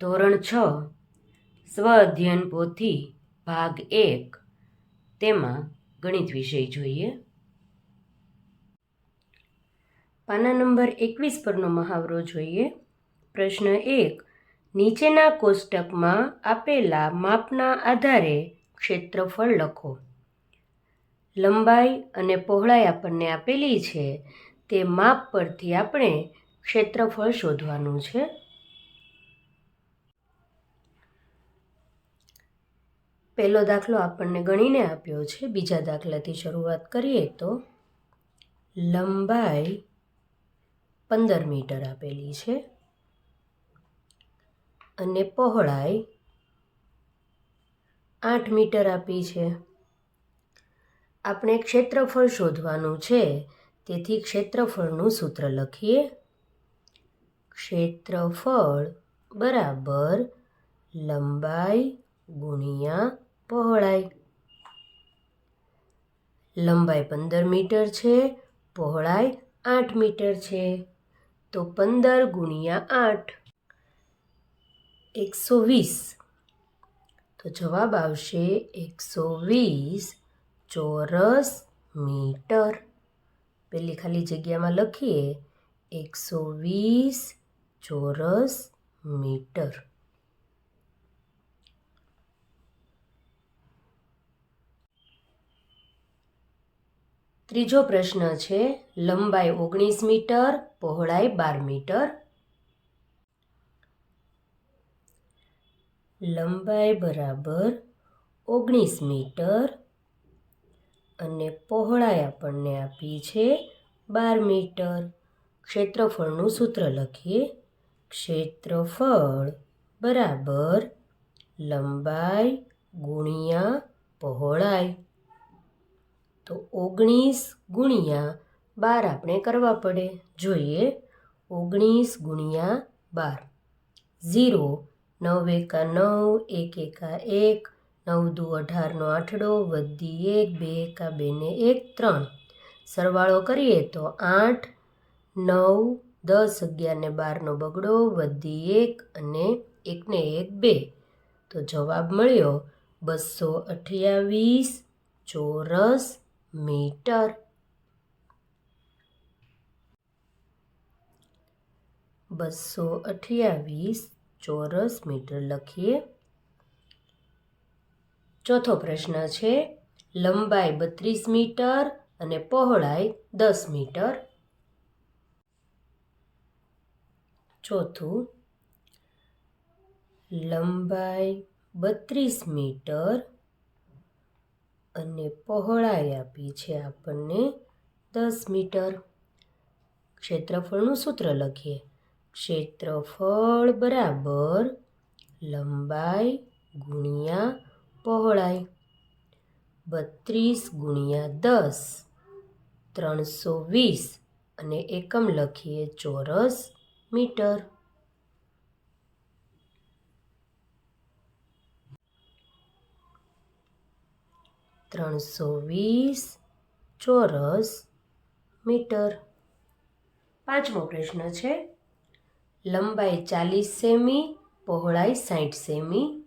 ધોરણ છ, સ્વ અધ્યયન પોથી ભાગ એક, તેમાં ગણિત વિષય જોઈએ. પાના નંબર એકવીસ પરનો મહાવરો જોઈએ. પ્રશ્ન એક, નીચેના કોષ્ટકમાં આપેલા માપના આધારે ક્ષેત્રફળ લખો. લંબાઈ અને પહોળાઈ આપણને આપેલી છે, તે માપ પરથી આપણે ક્ષેત્રફળ શોધવાનું છે. પહેલો દાખલો આપણને ગણીને આપ્યો છે. બીજા દાખલાથી શરૂઆત કરીએ તો લંબાઈ પંદર મીટર આપેલી છે અને પહોળાઈ આઠ મીટર આપી છે. આપણે ક્ષેત્રફળ શોધવાનું છે. તેથી ક્ષેત્રફળનું સૂત્ર લખીએ. ક્ષેત્રફળ બરાબર લંબાઈ ગુણ્યા પહોળાઈ. લંબાઈ પંદર મીટર છે, પહોળાઈ આઠ મીટર છે. તો પંદર ગુણ્યા આઠ, એકસો વીસ. તો જવાબ આવશે એકસો વીસ ચોરસ મીટર. પેલી ખાલી જગ્યામાં લખીએ, એકસો વીસ ચોરસ મીટર. ત્રીજો પ્રશ્ન છે, લંબાઈ ઓગણીસ મીટર, પહોળાઈ બાર મીટર. લંબાઈ બરાબર ઓગણીસ મીટર અને પહોળાઈ આપણને આપી છે બાર મીટર. ક્ષેત્રફળનું સૂત્ર લખીએ. ક્ષેત્રફળ બરાબર લંબાઈ ગુણ્યા પહોળાઈ. તો ઓગણીસ ગુણ્યા બાર આપણે કરવા પડે. જોઈએ. ઓગણીસ ગુણ્યા બાર. ઝીરો. નવ એકા નવ, એક એકા એક, નવ દુ અઢારનો આઠડો, વધી એક, બે એકા બે ને એક, ત્રણ. સરવાળો કરીએ તો આઠ, નવ, દસ, અગિયાર ને બારનો બગડો, વધી એક અને એકને એક બે. તો જવાબ મળ્યો બસો અઠ્યાવીસ ચોરસ મીટર. બસો અઠ્યાવીસ ચોરસ મીટર લખીએ. ચોથો પ્રશ્ન છે, લંબાઈ બત્રીસ મીટર અને પહોળાઈ દસ મીટર. ચોથું, લંબાઈ બત્રીસ મીટર અને પહોળાઈ આપી છે આપણને દસ મીટર. ક્ષેત્રફળનું સૂત્ર લખીએ. ક્ષેત્રફળ બરાબર લંબાઈ ગુણ્યા પહોળાઈ. બત્રીસ ગુણ્યા દસ, ત્રણસો વીસ અને એકમ લખીએ ચોરસ મીટર. ત્રણસો વીસ ચોરસ મીટર. પાંચમો પ્રશ્ન છે, લંબાઈ ચાલીસ સેમી, પહોળાઈ સાઠ સેમી.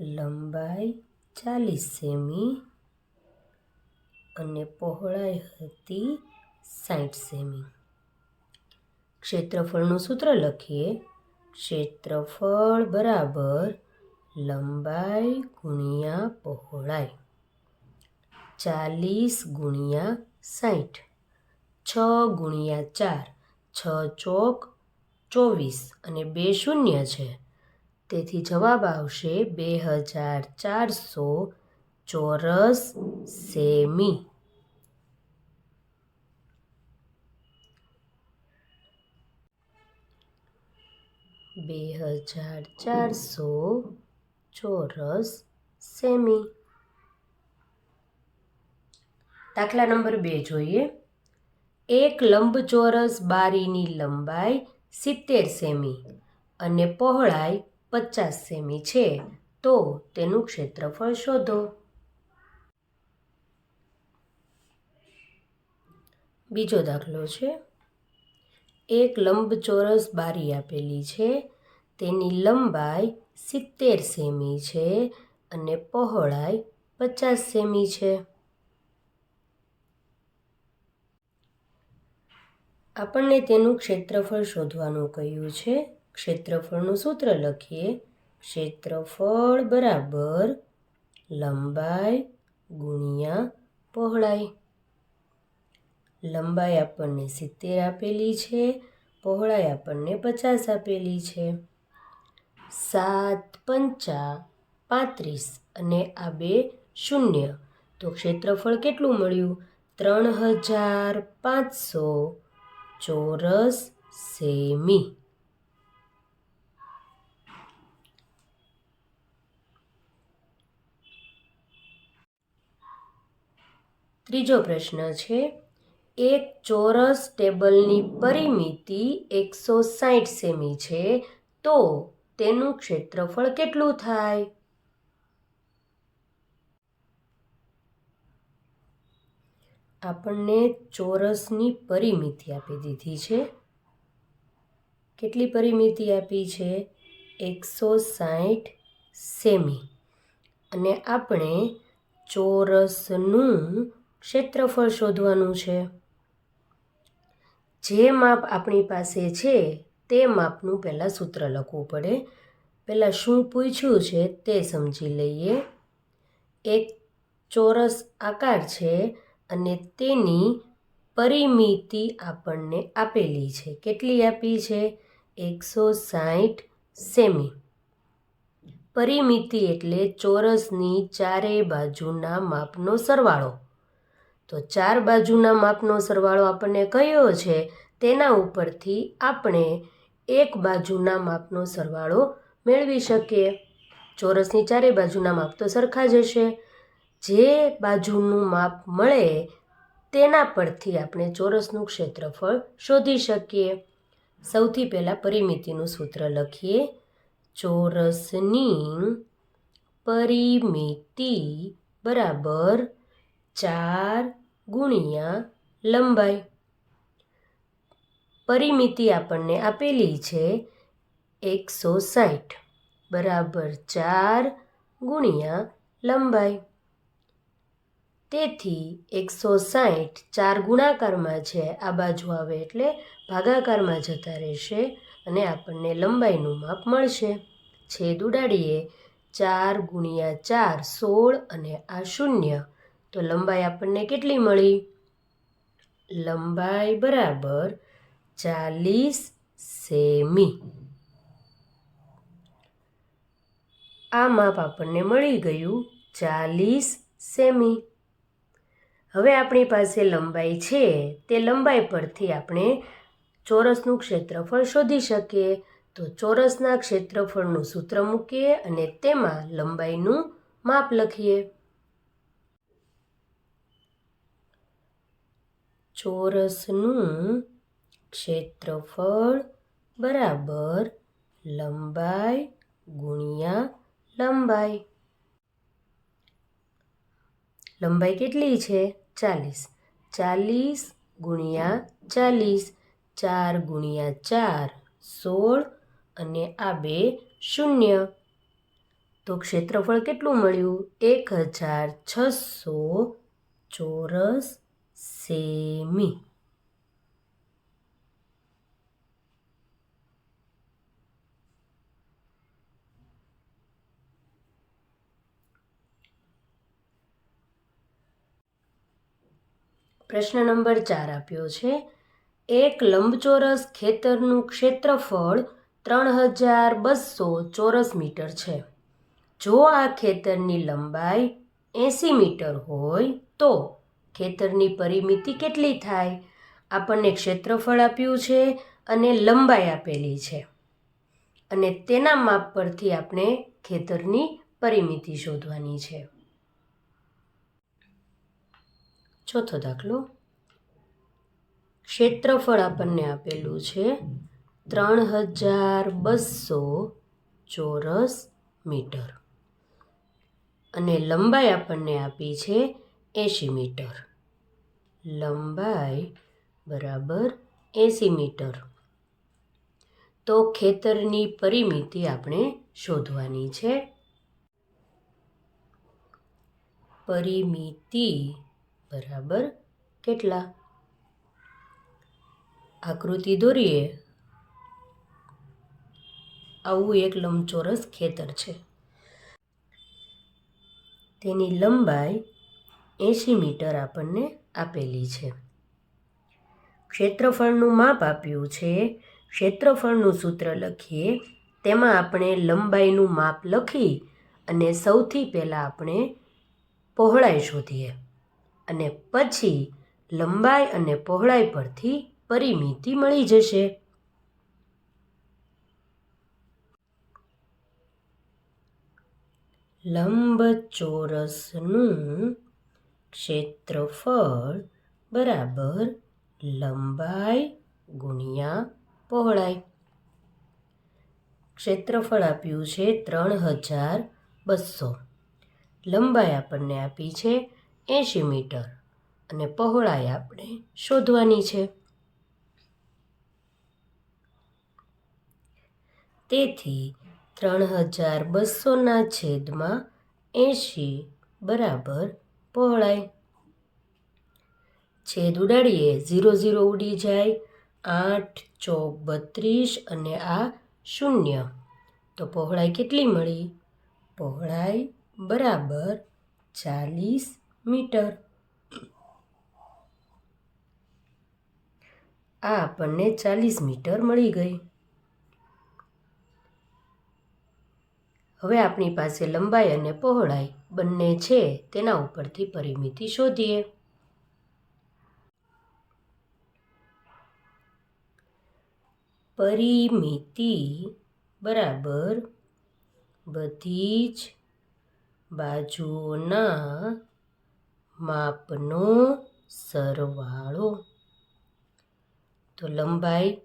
લંબાઈ ચાલીસ સેમી અને પહોળાઈ હતી સાઠ સેમી. ક્ષેત્રફળનું સૂત્ર લખીએ. ક્ષેત્રફળ બરાબર લંબાઈ ગુણ્યા પહોળાઈ. ચાલીસ ગુણ્યા સાઠ છ ગુણ્યા ચાર, છ ચોક ચોવીસ અને બે શૂન્ય છે. તેથી જવાબ આવશે બે હજાર ચારસો ચોરસ સેમી. બે હજાર ચારસો ચોરસ સેમી. દાખલા નંબર બે જોઈએ. એક લંબચોરસ બારીની લંબાઈ સિત્તેર સેમી અને પહોળાઈ પચાસ સેમી છે. તો તેનું ક્ષેત્રફળ શોધો. બીજો દાખલો છે. એક લંબચોરસ બારી આપેલી છે. તેની લંબાઈ સિત્તેર સેમી છે અને પહોળાઈ પચાસ સેમી છે. આપણને તેનું ક્ષેત્રફળ શોધવાનું કહ્યું છે. ક્ષેત્રફળનું સૂત્ર લખીએ. ક્ષેત્રફળ બરાબર લંબાઈ ગુણ્યા પહોળાઈ. લંબાઈ આપણને સિત્તેર આપેલી છે, પહોળાઈ આપણને પચાસ આપેલી છે. સાત પંચા પાંત્રીસ અને આ બે શૂન્ય. તો ક્ષેત્રફળ કેટલું મળ્યું? ત્રણ હજાર પાંચસો ચોરસ સેમી. ત્રીજો પ્રશ્ન છે એક ચોરસ ટેબલની પરિમિતિ એકસો સાઠ સેમી છે, તો તેનું ક્ષેત્રફળ કેટલું થાય? આપણને ચોરસની પરિમિતિ આપી દીધી છે. કેટલી પરિમિતિ આપી છે? એકસો સાઠ સેમી. અને આપણે ચોરસનું ક્ષેત્રફળ શોધવાનું છે. જે માપ આપણી પાસે છે, તે માપનું પહેલાં સૂત્ર લખવું પડે. પહેલાં શું પૂછ્યું છે, તે સમજી લઈએ. એક ચોરસ આકાર છે અને તેની પરિમિતિ આપણને આપેલી છે. કેટલી આપી છે? એકસો સાઠ સેમી. પરિમિતિ એટલે ચોરસની ચારેય બાજુના માપનો સરવાળો. તો ચાર બાજુના માપનો સરવાળો આપણને કયો છે? તેના ઉપરથી આપણે એક બાજુના માપનો સરવાળો મેળવી શકીએ. ચોરસની ચારે બાજુના માપ તો સરખા જ હશે. જે બાજુનું માપ મળે તેના પરથી આપણે ચોરસનું ક્ષેત્રફળ શોધી શકીએ. સૌથી પહેલાં પરિમિતિનું સૂત્ર લખીએ. ચોરસની પરિમિતિ બરાબર ચાર ગુણ્યા લંબાઈ. પરિમિતિ આપણને આપેલી છે એકસો સાઠ બરાબર ચાર ગુણ્યા લંબાઈ. તેથી એકસો સાઠ ચાર ગુણાકારમાં છે, આ બાજુ આવે એટલે ભાગાકારમાં જતા રહેશે અને આપણને લંબાઈનું માપ મળશે. છેદ ઉડાડીએ, ચાર ગુણ્યા ચાર સોળ અને આ શૂન્ય. તો લંબાઈ આપણને કેટલી મળી? લંબાઈ બરાબર ચાલીસ સેમી. આ માપ આપણને મળી ગયું ચાલીસ સેમી. હવે આપણી પાસે લંબાઈ છે, તે લંબાઈ પરથી આપણે ચોરસનું ક્ષેત્રફળ શોધી શકીએ. તો ચોરસના ક્ષેત્રફળનું સૂત્ર મૂકીએ અને તેમાં લંબાઈનું માપ લખીએ. ચોરસનું ક્ષેત્રફળ બરાબર લંબાઈ ગુણ્યા લંબાઈ. લંબાઈ કેટલી છે? ચાલીસ. ચાલીસ ગુણ્યા ચાલીસ. ચાર ગુણ્યા ચાર, સોળ અને આ બે શૂન્ય. તો ક્ષેત્રફળ કેટલું મળ્યું? એક હજાર છસો ચોરસ સેમી પ્રશ્ન નંબર ચાર આપ્યો છે. એક લંબચોરસ ખેતરનું ક્ષેત્રફળ ત્રણ હજાર બસો ચોરસ મીટર છે. જો આ ખેતરની લંબાઈ એંસી મીટર હોય તો ખેતરની પરિમિતિ કેટલી થાય? આપણને ક્ષેત્રફળ આપ્યું છે અને લંબાઈ આપેલી છે. અને તેના માપ પરથી આપણે ખેતરની પરિમિતિ શોધવાની છે. ચોથો દાખલો. ક્ષેત્રફળ આપણને આપેલું છે ત્રણ હજાર બસો ચોરસ મીટર. અને લંબાઈ આપણને આપી છે એંશી મીટર. લંબાઈ બરાબર એંસી મીટર. તો ખેતરની પરિમિતિ આપણે શોધવાની છે. પરિમિતિ બરાબર કેટલા? આકૃતિ દોરીએ. આવું એક લંબચોરસ ખેતર છે. તેની લંબાઈ એંશી મીટર આપણને આપેલી છે. ક્ષેત્રફળનું માપ આપ્યું છે. ક્ષેત્રફળનું સૂત્ર લખીએ. તેમાં આપણે લંબાઈનું માપ લખી અને સૌથી પહેલાં આપણે પહોળાઈ શોધીએ અને પછી લંબાઈ અને પહોળાઈ પરથી પરિમિતિ મળી જશે. લંબચોરસનું ક્ષેત્રફળ બરાબર લંબાઈ ગુણ્યા પહોળાઈ. ક્ષેત્રફળ આપ્યું છે ત્રણ હજાર બસો. લંબાઈ આપણને આપી છે એંશી મીટર અને પહોળાઈ આપણે શોધવાની છે. તેથી ત્રણ હજાર બસોના છેદમાં એંશી બરાબર પહોળાઈ. છેદ ઉડાડીએ. ઝીરો ઝીરો ઉડી જાય. આઠ, ચોક બત્રીસ અને આ શૂન્ય. તો પહોળાઈ કેટલી મળી? પહોળાઈ બરાબર ચાલીસ મીટર. આ આપણને ચાલીસ મીટર મળી ગઈ. હવે આપણી પાસે લંબાઈ અને પહોળાઈ. બંને છે, તેના ઉપરથી પરિમિતિ શોધીએ. પરિમિતિ બરાબર બધી જ બાજુઓના માપનો સરવાળો. તો લંબાઈ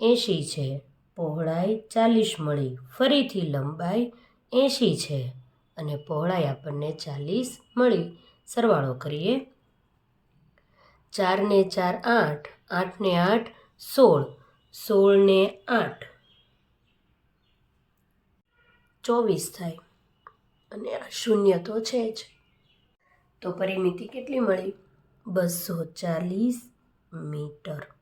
એંશી છે, પહોળાઈ ચાલીસ મળી, ફરીથી લંબાઈ એંશી છે. અને પહોળાઈ આપણને ચાલીસ મળી. સરવાળો કરીએ. ચારને ચાર આઠ આઠને આઠ સોળ સોળને આઠ. ચોવીસ થાય અને આ શૂન્ય તો છે જ. તો પરિમિતિ કેટલી મળી? બસો ચાલીસ મીટર.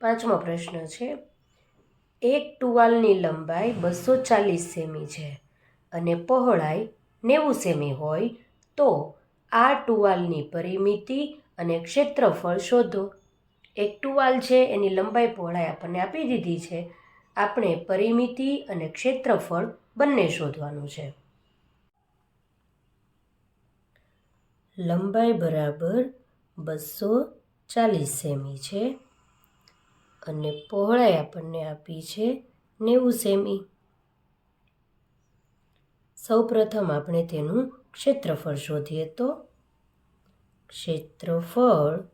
પાંચમો પ્રશ્ન છે. એક ટુવાલની લંબાઈ બસો ચાલીસ સેમી છે અને પહોળાઈ નેવું સેમી હોય તો આ ટુવાલની પરિમિતિ અને ક્ષેત્રફળ શોધો. એક ટુવાલ છે, એની લંબાઈ પહોળાઈ આપણને આપી દીધી છે. આપણે પરિમિતિ અને ક્ષેત્રફળ બંને શોધવાનું છે. લંબાઈ બરાબર બસો ચાલીસ સેમી છે. અને પહોળાઈ આપણને આપી છે નેવું સેમી સૌપ્રથમ આપણે તેનું ક્ષેત્રફળ શોધીએ તો ક્ષેત્રફળ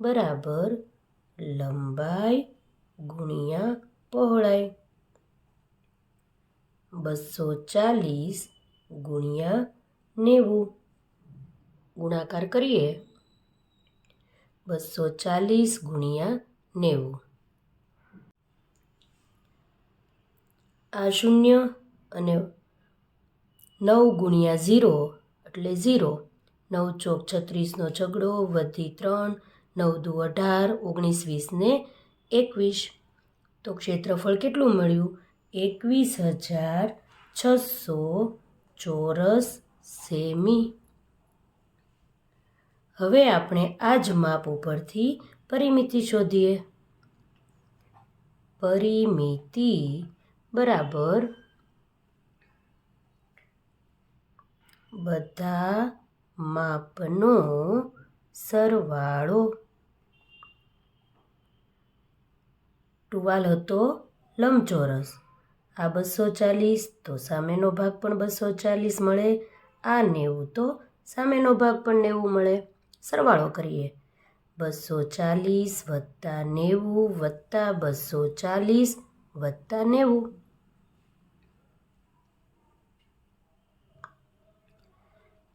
બરાબર લંબાઈ ગુણ્યા પહોળાઈ બસો ચાલીસ ગુણ્યા નેવું. ગુણાકાર કરીએ. બસો ચાલીસ ગુણ્યા નેવું. આ શૂન્ય અને નવ ગુણ્યા ઝીરો એટલે ઝીરો. નવ ચોક છત્રીસનો ઝઘડો વધી ત્રણ, નવ દુ અઢાર, ઓગણીસ વીસ ને એકવીસ. તો ક્ષેત્રફળ કેટલું મળ્યું? એકવીસ હજાર છસો ચોરસ સેમી. હવે આપણે આ જ માપ ઉપરથી પરિમિતિ શોધીએ. પરિમિતિ બરાબર. બધા માપનો સરવાળો. ટુવાલ હતો લંબચોરસ. આ બસો ચાલીસ તો સામેનો ભાગ પણ બસો ચાલીસ મળે. આ નેવું તો સામેનો ભાગ પણ નેવું મળે. સરવાળો કરીએ. બસો ચાલીસ વત્તા નેવું વત્તા બસો ચાલીસ વત્તા નેવું.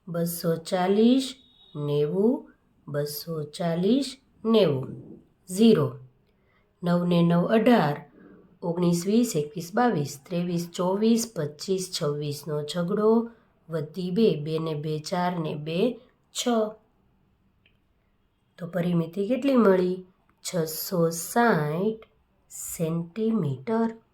બસો ચાલીસ નેવું બસો ચાલીસ નેવું. ઝીરો. નવ ને નવ અઢાર, ઓગણીસ વીસ, એકવીસ બાવીસ, ત્રેવીસ ચોવીસ, પચીસ છવ્વીસનો ઝઘડો વધી બે બે ને બે ચાર ને બે, છ. તો પરિમિતિ કેટલી મળી? છસો સાઠ સેન્ટીમીટર.